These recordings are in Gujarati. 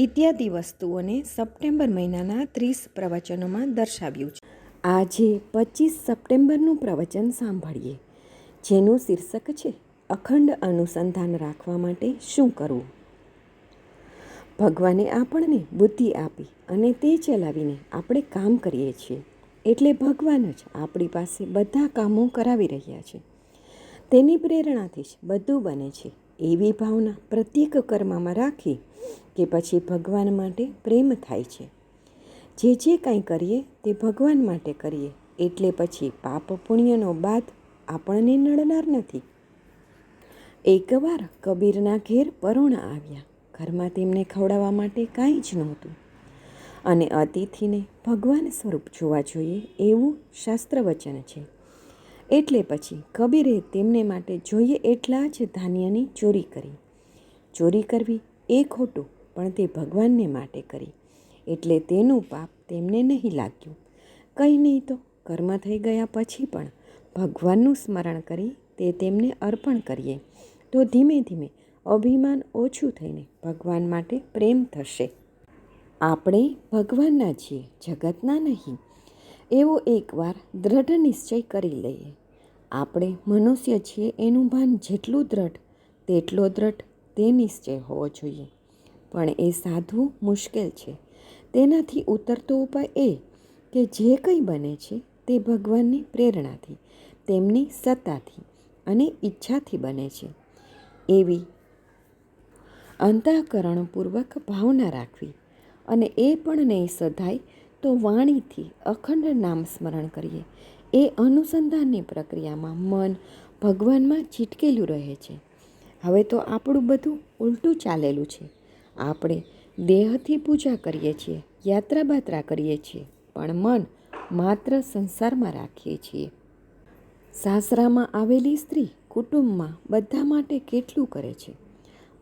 ઇત્યાદિ વસ્તુઓને સપ્ટેમ્બર મહિનાના ત્રીસ પ્રવચનોમાં દર્શાવ્યું છે. આજે પચીસ સપ્ટેમ્બરનું પ્રવચન સાંભળીએ. જેનું શીર્ષક છે, અખંડ અનુસંધાન રાખવા માટે શું કરવું? ભગવાને આપણને બુદ્ધિ આપી અને તે ચલાવીને આપણે કામ કરીએ છીએ. એટલે ભગવાન જ આપણી પાસે બધા કામો કરાવી રહ્યા છે. તેની પ્રેરણાથી જ બધું બને છે. એવી ભાવના પ્રત્યેક કર્મમાં રાખી કે પછી ભગવાન માટે પ્રેમ થાય છે. જે જે કાંઈ કરીએ તે ભગવાન માટે કરીએ, એટલે પછી પાપ પુણ્યનો બાદ આપણને નડનાર નથી. એકવાર કબીરના ઘેર પરોણા આવ્યા. ઘરમાં તેમને ખવડાવવા માટે કાંઈ જ નહોતું. અને અતિથિને ભગવાન સ્વરૂપ જોવા જોઈએ એવું શાસ્ત્ર વચન છે. એટલે પછી કબીરે તેમને માટે જોઈએ એટલા જ ધાન્યની ચોરી કરી. ચોરી કરવી એ ખોટું, પણ તે ભગવાનને માટે કરી. એટલે તેનું પાપ તેમને નહીં લાગ્યું. કંઈ નહીં તો કર્મ થઈ ગયા પછી પણ ભગવાનનું સ્મરણ કરી તે તેમને અર્પણ કરીએ. તો ધીમે ધીમે અભિમાન ઓછું થઈને ભગવાન માટે પ્રેમ થશે. આપણે ભગવાનના છીએ, જગતના નહીં. એવો એકવાર દ્રઢ નિશ્ચય કરી લઈએ. આપણે મનુષ્ય છીએ એનું ભાન જેટલું દ્રઢ, તેટલો દ્રઢ તે નિશ્ચય હોવો જોઈએ. પણ એ સાધવું મુશ્કેલ છે. તેનાથી ઉતરતો ઉપાય એ કે જે કંઈ બને છે તે ભગવાનની પ્રેરણાથી, તેમની સત્તાથી અને ઈચ્છાથી બને છે. એવી અંતઃકરણપૂર્વક ભાવના રાખવી અને એ પણ નહીં સધાય તો વાણીથી અખંડ નામ સ્મરણ કરીએ. એ અનુસંધાનની પ્રક્રિયામાં મન ભગવાનમાં ચીટકેલું રહે છે. હવે તો આપણું બધું ઉલટું ચાલેલું છે. આપણે દેહથી પૂજા કરીએ છીએ યાત્રા બાત્રા કરીએ છીએ, પણ મન માત્ર સંસારમાં રાખીએ છીએ. સાસરામાં આવેલી સ્ત્રી કુટુંબમાં બધા માટે કેટલું કરે છે?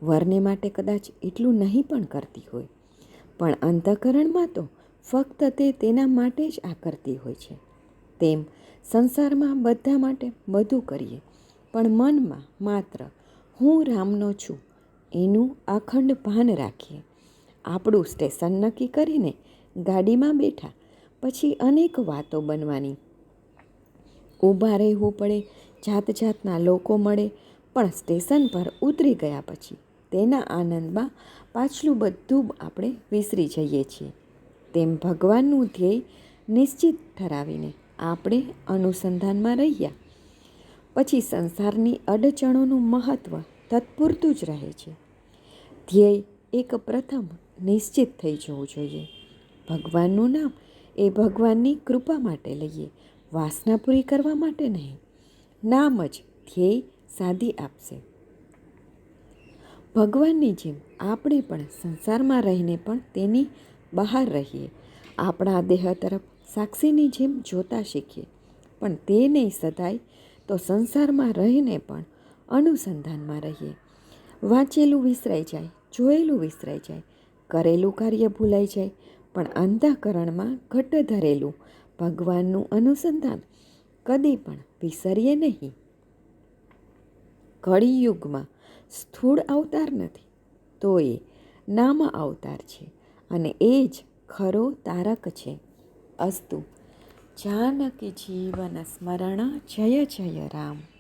વરને માટે કદાચ એટલું નહીં પણ કરતી હોય. પણ અંતઃકરણમાં તો ફક્ત તે તેના માટે જ આ કરતી હોય છે. તેમ સંસારમાં બધા માટે બધું કરીએ, પણ મનમાં માત્ર હું રામનો છું, એનું અખંડ ભાન રાખીએ. આપણું સ્ટેશન નક્કી કરીને ગાડીમાં બેઠા પછી અનેક વાતો બનવાની. ઊભા રહેવું પડે જાત જાતના લોકો મળે, પણ સ્ટેશન પર ઉતરી ગયા પછી તેના આનંદમાં પાછલું બધું આપણે વિસરી જઈએ છીએ. તેમ ભગવાનનું ધ્યેય નિશ્ચિત ઠરાવીને આપણે અનુસંધાનમાં રહ્યા પછી સંસારની અડચણોનું મહત્ત્વ તત્પૂરતું જ રહે છે. ધ્યેય એક પ્રથમ નિશ્ચિત થઈ જવું જોઈએ. ભગવાનનું નામ એ ભગવાનની કૃપા માટે લઈએ, વાસના પૂરી કરવા માટે નહીં. નામ જ ધ્યેય સાધી આપશે. ભગવાનની જેમ આપણે પણ સંસારમાં રહીને પણ તેની બહાર રહીએ. આપણા દેહ તરફ સાક્ષીની જેમ જોતા શીખીએ. પણ તે નહીં સદાય તો સંસારમાં રહીને પણ અનુસંધાનમાં રહીએ. વાંચેલું વિસરાઈ જાય, જોયેલું વિસરાઈ જાય, કરેલું કાર્ય ભૂલાઈ જાય, પણ અંતઃકરણમાં ઘટ ધરેલું ભગવાનનું અનુસંધાન કદી પણ વિસરીએ નહીં. કળિયુગમાં સ્થૂળ અવતાર નથી, તો એ નામ અવતાર છે. અને એ જ ખરો તારક છે. અસ્તુ જાનકી જીવન સ્મરણ જય જય રામ.